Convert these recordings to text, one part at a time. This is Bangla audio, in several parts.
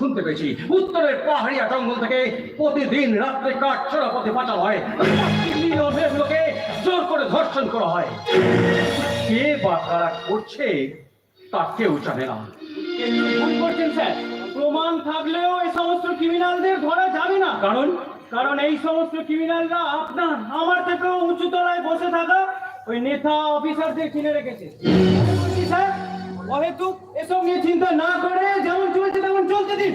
শুনতে পেয়েছি। উত্তরের পাহাড়িয়া জঙ্গল থেকে প্রতিদিন রাত্রে কাঠ চোরা পথে পাচার হয়। নিরীহ মেয়েগুলোকে জোর করে ধর্ষণ করা হয়। কে বা কারা করছে তা কেউ জানে না। করছেন স্যার। প্রমাণ থাকলেও এই সমস্ত ক্রিমিনালদের ধরা যাবে না। কারণ? কারণ এই সমস্ত ক্রিমিনালরা আপনার আমার থেকেও উঁচু তলায় বসে থাকা ওই নেতা অফিসারদের কিনে রেখেছে। স্যার? অহেতুক এসব নিয়ে চিন্তা না করে যেমন চলছে তেমন চলতে দিন।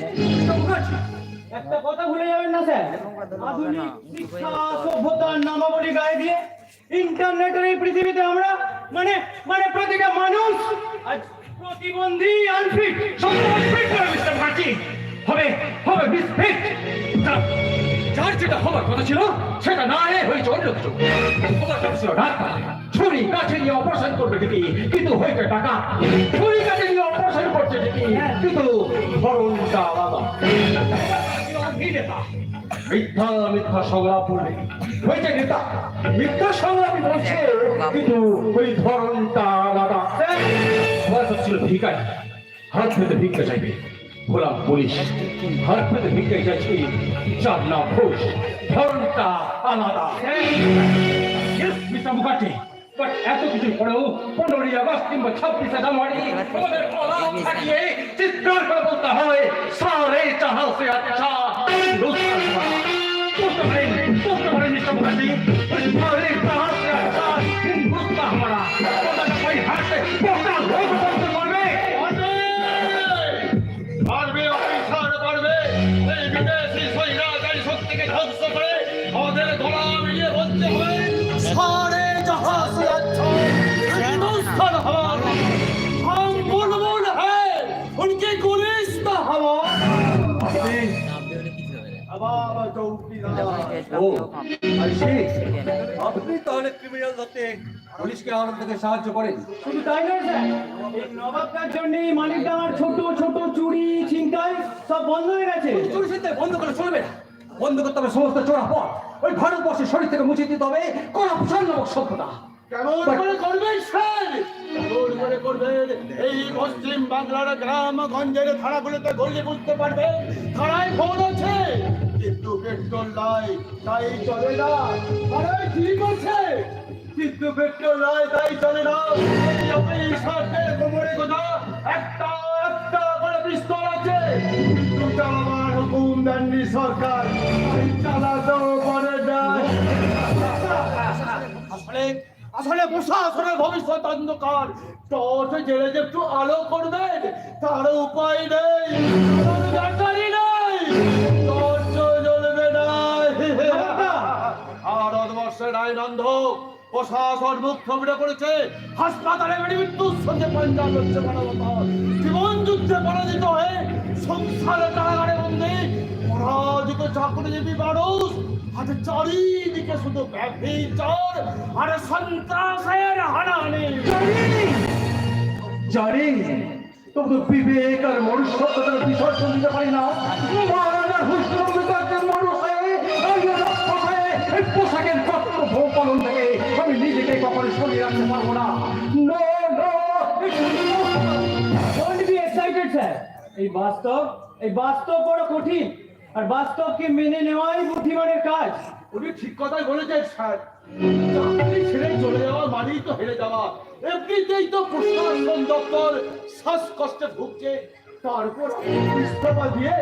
একটা কথা ভুলে যাবেন না, স্যার। আধুনিক শিক্ষা সভ্যতার নামাবলী গায়ে দিয়ে ইন্টারনেটের এই পৃথিবীতে আমরা মানে মানে প্রতিটা মানুষ আজ প্রতিবন্ধী আনফিট ফিট করে মিস্টার মুখার্জি হবে হবে মিসফিট যার যেটা হবার কথা ছিল, সেটা না হয়ে হয়েছে অন্য কিছু। কথা ছিল ডাক্তার ছুরি কাছে নিয়ে অপারেশন করবে ঠিকই, কিন্তু হয়েছে টাকা। ছুরি কাছে নিয়ে অপারেশন করছে ঠিকই, কিন্তু ধরনটা আলাদা মিথ্যা মিথ্যা সংলাপ হয়েছে নেতা মিথ্যা সংলাপই বলছে, কিন্তু ওই ধরনটা আলাদা। বয়স ছিল ভিকারি হাত পেতে ভিক্ষা চাইবে। গোলাম পুলিশ, হাত পেতে ভিক্ষা চাইছি। চার না ঘোষ। ধরনটা আলাদা. মুখার্জি। বাট এত কিছু পরেও পনেরোই আগস্ট কিংবা ছাব্বিশে জানুয়ারি আমাদের কলাম থাকিয়ে চিৎকার করে বলতে হয় সারে চাহা সে আচ্ছা। বলতে পারেন বলতে পারেন মুখার্জি সারে চাহা সে আচ্ছা হিন্দুস্তান হমারা কথাটা কই হাসে লোক আপনি তাহলে ক্রিমিনাল ধরতে পুলিশকে আমার থেকে সাহায্য করেন। শুধু তাই নয় স্যার এই নবাবটার জন্য ছোট ছোট চুরি ছিনতাই সব বন্ধ হয়ে গেছে। চুরি চিন্তা বন্ধ করে চলবে না। বন্ধ করতে হবে সমস্ত চোরা পথ। ওই ভারতবর্ষের শরীর থেকে মুছে দিতে হবে করাপশন নামক সভ্যতা। কেমন করে করবেন স্যার? কেমন করে করবেন এই পশ্চিম বাংলার গ্রাম গঞ্জের থানাগুলোতে গলি বুঝতে পারবে। থানায় ফোন আছে। কিন্তু পেট্রোল নাই তাই চলে না। আরে কি করছে কিন্তু পেট্রোল নাই তাই চলে না। এই অফিসারদের কোমরে গোদা, একটা একটা করে পিস্তল আছে। কিন্তু চালাবার হুকুম দেননি সরকার। চালাতেও পারে না আসলে আসলে প্রশাসনের ভবিষ্যৎ অন্ধকার। টর্চ জেলে যে একটু আলো করবেন তার উপায় নেই। আইন অন্ধ প্রশাসন মুখ থমড়ে করেছে। হাসপাতালে মৃত্যুর সঙ্গে পঞ্চাশ হচ্ছে জীবন যুদ্ধে পরাজিত হয়ে সংসারে কারাগারে বন্দী পরাজিত চাকরিজীবী মানুষ। আজ চারিদিকে শুধু ব্যভিচার আর সন্ত্রাসের হানাহানি। জানি তবু তো বিবেক আর মনুষ্যত্বের বিসর্জন দিতে পারি না। মহারাজার মানুষ। পোশাকের যত্ন ভোগ পালন থেকে আমি নিজেকে কখনো সরিয়ে রাখতে পারব না। স্যার এই বাস্তব এই বাস্তব বড় কঠিন। আর বাস্তবকে মেনে নেওয়াই বুদ্ধিমানের কাজ। উনি ঠিক কথাই বলেছেন, স্যার। চাকরি ছেড়ে চলে যাওয়া মানেই তো হেরে যাওয়া। এমনিতেই তো প্রশাসন দপ্তর শ্বাসকষ্টে ভুগছে। তারপর দিয়ে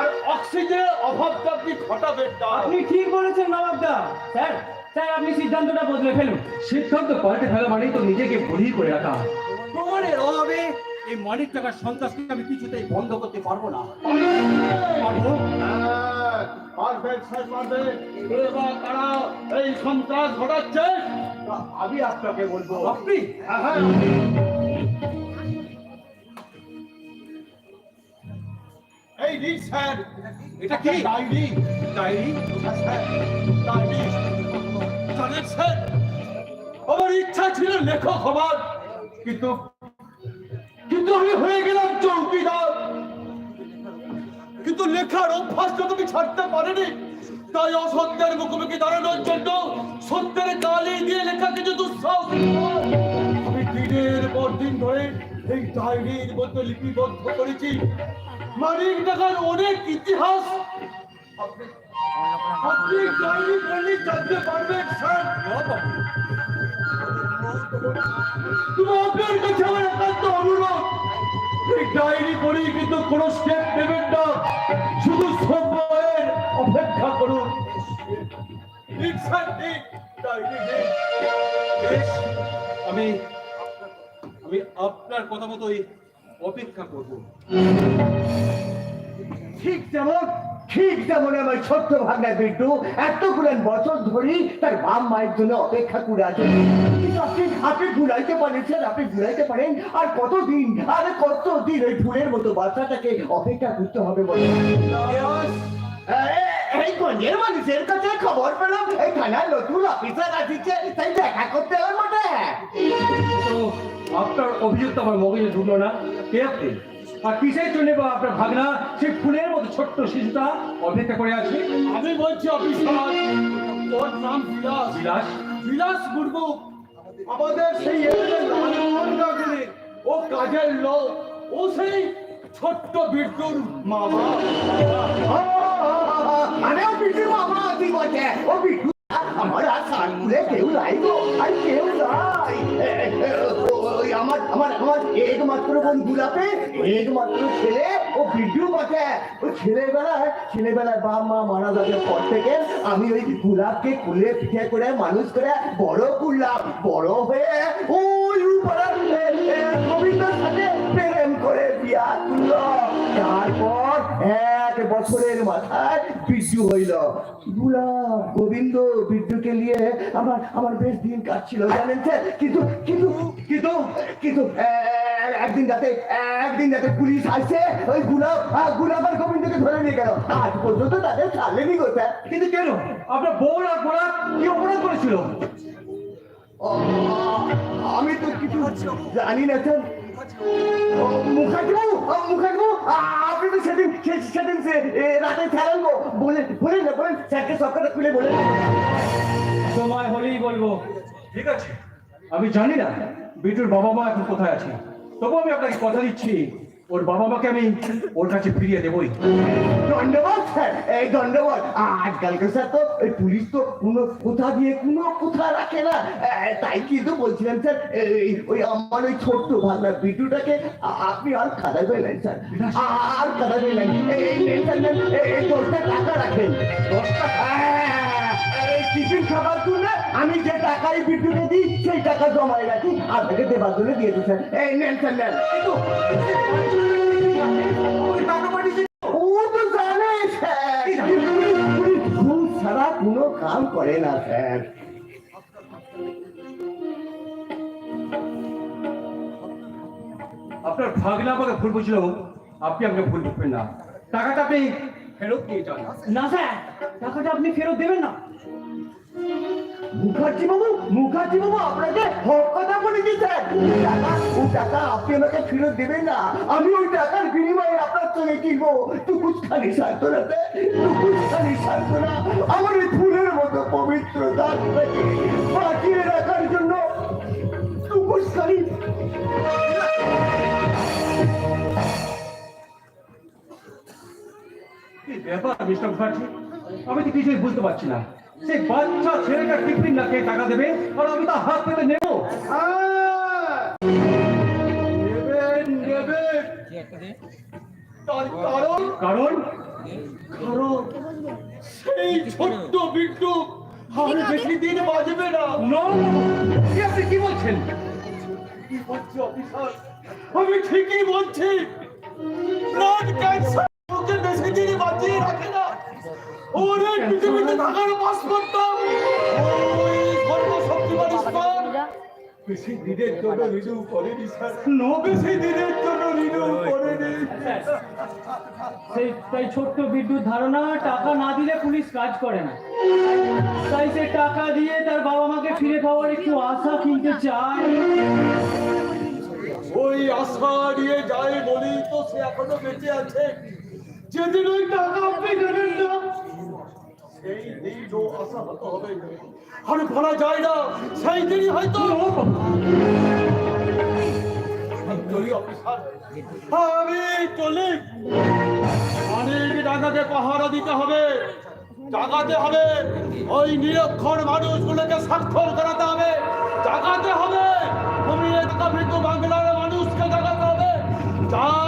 আর অক্সিজেনের অভাবটা আপনি ঘটাবেন না। আপনি ঠিক বলেছেন নবাবদা। স্যার স্যার আপনি সিদ্ধান্তটা বদলে ফেলুন। সিদ্ধান্ত পাল্টে ফেলা মানেই তো নিজেকে বলি করে রাখা। প্রমাণের অভাবে এই মানিক টাকার সন্ত্রাসকে আমি কিছুতেই বন্ধ করতে পারব না। পারব? হ্যাঁ, স্যার পারবে এবার তারা এই সন্ত্রাস ঘটাচ্ছে? আমি আপনাকে বলব। আপনি? হ্যাঁ, হ্যাঁ। এই নিন স্যার। এটা কি? ডায়েরি। ডায়েরি? হ্যাঁ, ডায়েরি। জানেন স্যার। আমার ইচ্ছা ছিল লেখক হবার কিন্তু কিন্তু আমি হয়ে গেলাম চৌকিদার। কিন্তু লেখার অভ্যাসটা তুমি ছাড়তে পারেনি। তাই অসত্যের মুখোমুখি দাঁড়ানোর জন্য সত্যের গালি দিয়ে লেখা কিছু দুঃসাহস আমি দিনের পর দিন ধরে এই ডায়েরির মধ্যে লিপিবদ্ধ করেছি। মানিক টাকার অনেক ইতিহাস। আপনি ডায়েরি পড়লে জানতে পারবেন স্যার। তুমি কাছে আমার একান্ত অনুরোধ, এই ডায়েরি পড়েই কিন্তু কোনো স্টেপ নেবেন না, শুধু সময়ের অপেক্ষা করুন। আমি আমি আপনার কথা মতোই অপেক্ষা করব। ঠিক যেমন ঠিক যেমন আমার ছোট্ট ভাগনা বিট্টু এতগুলো বছর ধরেই তার বাপ মায়ের জন্য অপেক্ষা করে আছে। আপনি আপনি ঘুরাইতে পারেন আপনি ঘুরাইতে পারেন আর কতদিন আর কতদিন ওই ফুলের মতো বাচ্চাটাকে অপেক্ষা করতে হবে বলে? এই গঞ্জের মানুষের কাছে খবর পেলাম এই থানার নতুন অফিসার আসছে তাই দেখা করতে হবে তো আপনার অভিযোগ তো আমার মগজে ঢুকলো না। কে আপনি? আর কিসের জন্য বা আপনার ভাগনা? সেই ফুলের মতো ছোট্ট শিশুটা অপেক্ষা করে আছে। আমি বলছি অফিসার ওর নাম বিলাস। বিলাস? বিলাস মুর্মু আমাদের সেই ও কাজের লোক ও সেই ছোট্ট বিদ্যুর মামা আরে ও বিট্টু মামা তুই বলছে? ও বিট্টু আমার আর সানগুলে কেউ নাই গো। আর কেউ আমার আমার একমাত্র বোন গুলাপে একমাত্র ছেলে, ও বিড্ডু মাঠে ওই ছেলেবেলায় ছেলেবেলায় বাপ, মা মারা যাওয়ার পর থেকে আমি ওই গুলাপকে কুলে পিঠে করে, মানুষ করে বড় করলাম। বড় হয়ে ওই বছরের মাথায় বিদ্যু হইল। গুলাব গোবিন্দ বিদ্যুকে নিয়ে আমার আমার বেশ দিন কাটছিল, জানেন কিন্তু কিন্তু কিন্তু কিন্তু একদিন রাতে একদিন রাতে পুলিশ আসছে ওই গুলাব গুলাব আর গোবিন্দকে ধরে নিয়ে গেল। আজ পর্যন্ত তাদের ছাড়লেনি গো কিন্তু কেন? আপনার বউ আর গোড়া কি অপরাধ করেছিল? আমি তো কিছু জানি না স্যার। আপনি তো সেদিন সে- সেদিন সে রাতে বলে বলেন না বলেন স্যারকে খুলে বলেন সময় হলেই বলব। ঠিক আছে। আমি জানি না বিটুর বাবা মা এখন কোথায় আছে। তবু আমি আপনাকে কথা দিচ্ছি। ওর বাবা মাকে আমি ওর কাছে ফিরিয়ে দেবই। ধন্যবাদ স্যার। এই ধন্যবাদ। আজকালকার স্যার তো এই পুলিশ তো কোনো কোথা দিয়ে কোনো কোথা রাখে না। তাই কিন্তু বলছিলাম স্যার এই ওই আমার ওই ছোট্ট ভাগনা বিটুটাকে আপনি আর খাদাবেন না স্যার। আর খাদাবেন না। এই স্যার, এই- দশটা টাকা রাখেন। দশটা টিফিন খাবার তুলে আমি যে টাকায় বিটুকে দিই সেই টাকা জমায় রাখি। আপনাকে দেবার জন্য দিয়ে স্যার এই নেন স্যার নেন। ছাড়া কোনো কাম করে না স্যার। আপনার ভাগনা আমাকে ভুল বুঝল আপনি আমাকে ভুল বুঝবেন না। টাকাটা আপনি ফেরত দিয়ে যান। না স্যার টাকাটা আপনি ফেরত দেবেন না। মুখার্জি আপনাকে ও টাকা আপনি আমাকে ফেরত না। আমি ওই টাকার বিনিময়ে আপনার আমার ফুলের মতো পবিত্র বাঁচিয়ে রাখার জন্য ব্যাপার, মিস্টার মুখার্জি? আমি তো কিছুই বুঝতে পারছি না। সেই বাচ্চা ছেলেটা টিফিন না খেয়ে টাকা দেবে আর আমি তো হাত পেতে নেব। কারণ কারণ সেই ছোট্ট বিট্টু আর বেশি দিন বাজবে না। আপনি কি বলছেন? কি বলছি অফিসার? আমি ঠিকই বলছি। ব্লাড ক্যান্সার ওরে পৃথিবীতে থাকার বাস করতাম। ওই সর্বশক্তিমান ঈশ্বর বেশি দিনের জন্য রিনিউ করেনি স্যার! বেশি দিনের জন্য রিনিউ করেনি। সেই তাই ছোট্ট বিদ্যুৎ ধারণা টাকা না দিলে পুলিশ কাজ করে না। তাই সে টাকা দিয়ে তার বাবা মাকে ফিরে পাওয়ার একটু আশা কিনতে চায়। ওই আশা নিয়ে যায় বলি তো সে এখনও বেঁচে আছে। যেদিন ওই টাকা আপনি দেবেন না বলা যায় না সেই দিনই হয়তো আমি চলি। অনেক ডাকাকে পাহারা দিতে হবে জাগাতে হবে ওই নিরক্ষর মানুষগুলোকে স্বাক্ষর করাতে হবে জাগাতে হবে বাংলার মানুষকে জাগাতে হবে জাগো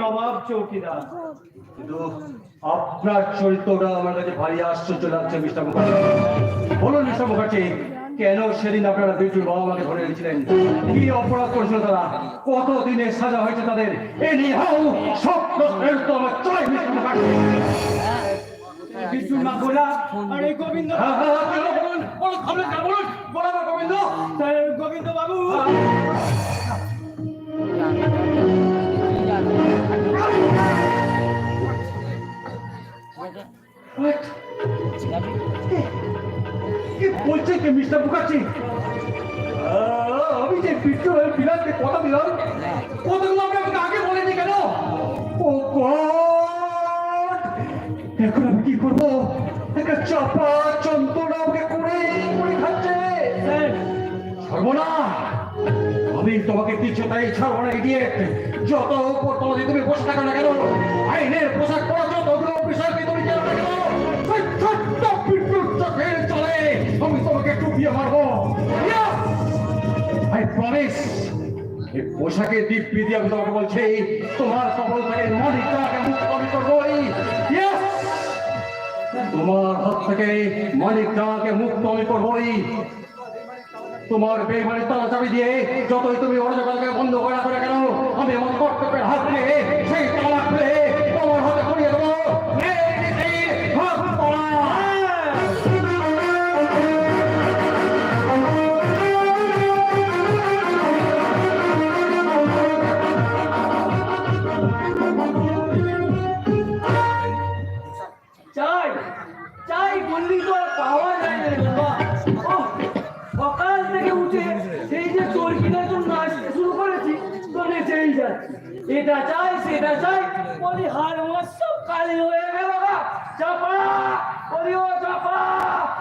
নবাব চৌকিদার। কিন্তু আপনার চরিত্রটা আমার কাছে ভারী আশ্চর্য লাগছে মিস্টার মুখার্জি। বলুন মিস্টার মুখার্জি কেন সেদিন আপনারা বিটুর বাবা মাকে ধরে এনেছিলেন? কি অপরাধ করেছিল তারা? কত দিনের সাজা হয়েছে তাদের? এ নিয়ে সব প্রশ্নের উত্তর আমার চাই মিস্টার মুখার্জি। বিষ্ণু মা গোলা আর গোবিন্দ হ্যাঁ, হ্যাঁ, হ্যাঁ, বলুন, বলুন, বলুন, গোবিন্দ। গোবিন্দ বাবু? কি বলছে কি মিস্টার মুখার্জি? আমি যে হয়ে বিলাসকে কথা দিলাম কতগুলো আপনি আমাকে আগে বলেনি কেন? ও এখন আমি কি করব? একটা চাপা যন্ত্রণা আমাকে করে করে খাচ্ছে। সর্বনাশ! আমি তোমাকে কিছুতেই ছাড়বো না ইডিয়েট যত উপর তোমাদের তুমি বসে থাকো না কেন, আইনের পোশাক পরা যতগুলো বিষয়কে তুমি জানো না কেন আই তোমার কবল থেকে মানিকটাকে মুক্ত হাত মুক্ত আমি করবোই। তোমার বেমানের তারা চাবি দিয়ে যতই তুমি অরাজকতাকে বন্ধ করা করে কেন, আমি আমার কর্তব্যের হাত দিয়ে সেই তালা খুলে তোমার হাতে করিয়ে দেবো। চাই সেটা বলি হার আমার সব কালি হয়ে গেল গা। চাপা বলি ও চাপা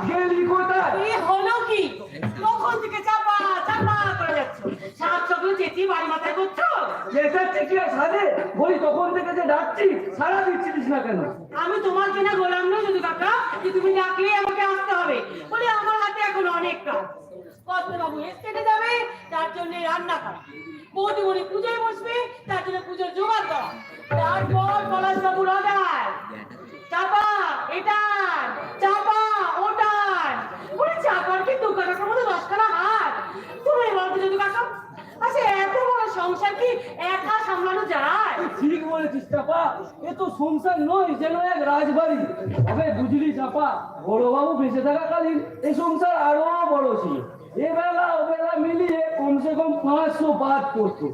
গেলি কোথায়? এ হলো কি? কখন থেকে চাপা চাপা করে যাচ্ছ? সাত সকালে চেঁচিয়ে বাড়ি মাথায় করছ? চেঁচাচ্ছে কি আর বলি তখন থেকে যে ডাকছি সারা দিচ্ছিস না কেন? আমি তোমার কিনা গোলাম নই শুধু কাকা যে তুমি ডাকলেই আমাকে আসতে হবে বলে আমার হাতে এখন অনেক আচ্ছা এত বড় সংসার কি একা সামলানো যায়? ঠিক বলেছিস, চাপা। এ তো সংসার নয় এক রাজবাড়ি। তবে বুঝলি, চাপা? বড়বাবু বেঁচে থাকাকালীন এই সংসার আরও এবেলা ওবেলা মিলিয়ে কমসে কম পাঁচশো বাদ করতো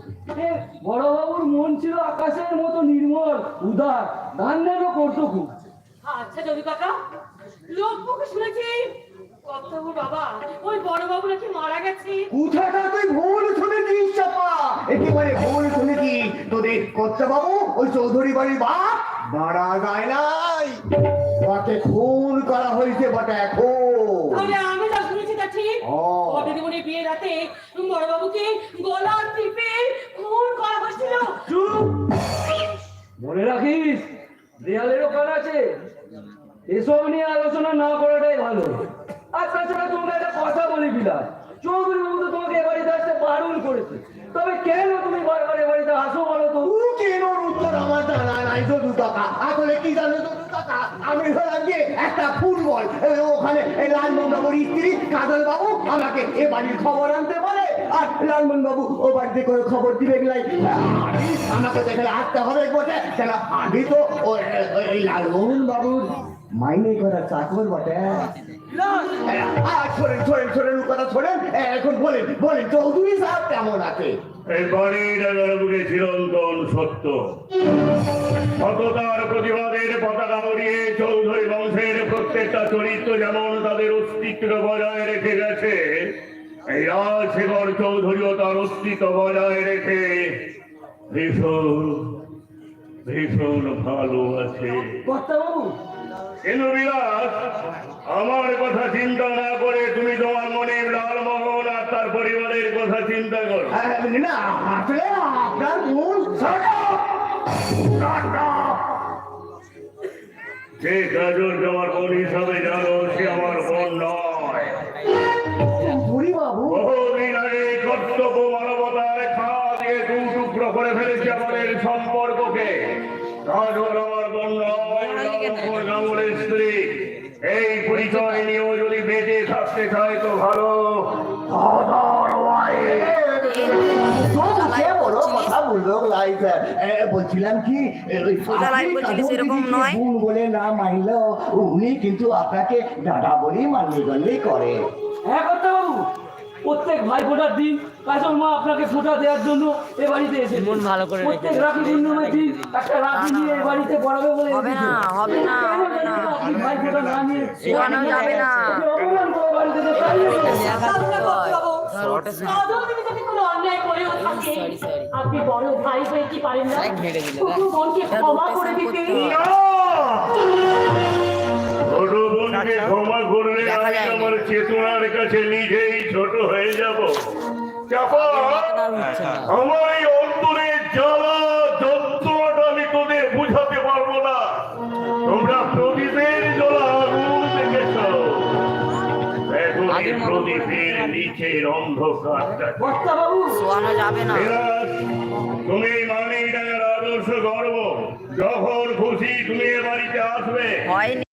এ বড়বাবুর মন ছিল আকাশের মতো নির্মল উদার ধান্যেরও করতো খুব আচ্ছা যদি কাকা লোক শুনেছি। কর্তব্য বাবা ওই বড় নাকি মারা গেছে। কথাটা তুই ভুল শুনেছিস চাপা? একেবারে ভুল শুনেছিস। তোদের কর্তা বাবু ওই চৌধুরী বাড়ির বাপ মারা যায় নাই। তাকে খুন করা হয়েছে বটে এখন তাহলে আমি যা শুনেছি তা ঠিক ও। দিদিমণি বিয়ে রাতে বড় বাবুকে গলা টিপে খুন করা হয়েছিল? মনে রাখিস দেয়ালেরও কান আছে। এসব নিয়ে আলোচনা না করাটাই ভালো। আর তাছাড়া তোমাকে একটা কথা বলি বিলাস। চৌধুরী বাবু তো তোমাকে এ বাড়িতে আসতে বারণ করেছে। তবে কেন তুমি বারবার এ বাড়িতে আসো বলো দদু আসলে কি জানো যে একটা ফুটবল ওখানে এই লাল বাবুর স্ত্রী কাজল বাবু আমাকে এ বাড়ির খবর আনতে বলে আর লালমোহন বাবু ও বাড়িতে করে খবর দিবে গেলাই আমি আমাকে দেখলে আসতে হবে বটে। কেন আমি তো? ওই- লালমোহন বাবুর মাইনে করা চাকর বটে। শোনেন শোনেন শোনেন কথা শোনেন। এখন বলেন বলেন চৌধুরী সাহেব কেমন আছে? এই চিরন্তন সত্য। সততার প্রতিবাদের পতাকা উড়িয়ে চৌধুরী বংশের প্রত্যেকটা চরিত্র যেমন তাদের অস্তিত্ব বজায় রেখে গেছে এই রাজশেখর চৌধুরীও তার অস্তিত্ব বজায় রেখে ভীষণ ভীষণ ভালো আছে। আমার কথা চিন্তা না করে তুমি তোমার মনে লালমোহন আর তার পরিবারের কথা চিন্তা করো। যে কাজল তোমার বোন হিসাবে জানো করে ফেলেছে আমাদের সম্পর্ককে। স্ত্রী এই পরিচয় নিয়েও যদি বেঁচে থাকতে চায় তো ভালো। বলছিলাম কি বলে না উনি কিন্তু আপনাকে দাদা বলেই মান্য গণ্যই করে হ্যাঁ বাবু প্রত্যেক ভাই ফোটার দিন কাজল মা আপনাকে ফোটা দেওয়ার জন্য এ বাড়িতে এসে মন ভালো করে প্রত্যেক রাখি পূর্ণিমার দিন একটা রাখি নিয়ে এ বাড়িতে পড়াবে বলে হবে না, হবে না, হবে না। আপনি ভাই ফোটা না নিয়ে যাবে না। অপমান করে বাড়িতে যে তাড়িয়ে দিলেন। আপনার কর্তব্য। কাজল তুমি যদি কোনো অন্যায় করেও থাকে, আপনি বড় ভাই হয়ে কি পারেন না? ঘেঁটে ছোট ক্ষমা করে দিতে। ক্ষমা করলে আমি আমার চেতনার কাছে নিজেই ছোট হয়ে যাব। আমার এই অন্তরের জ্বালা যন্ত্রণাটা আমি তোদের বুঝাতে পারব না। তোমরা প্রদীপের জ্বালা আগুন দেখেছ প্রদীপের নিচের অন্ধকারটা। যাবে না। তুমি মানিটার আদর্শ গর্ব। যখন খুশি তুমি এ বাড়িতে আসবে। হয়নি।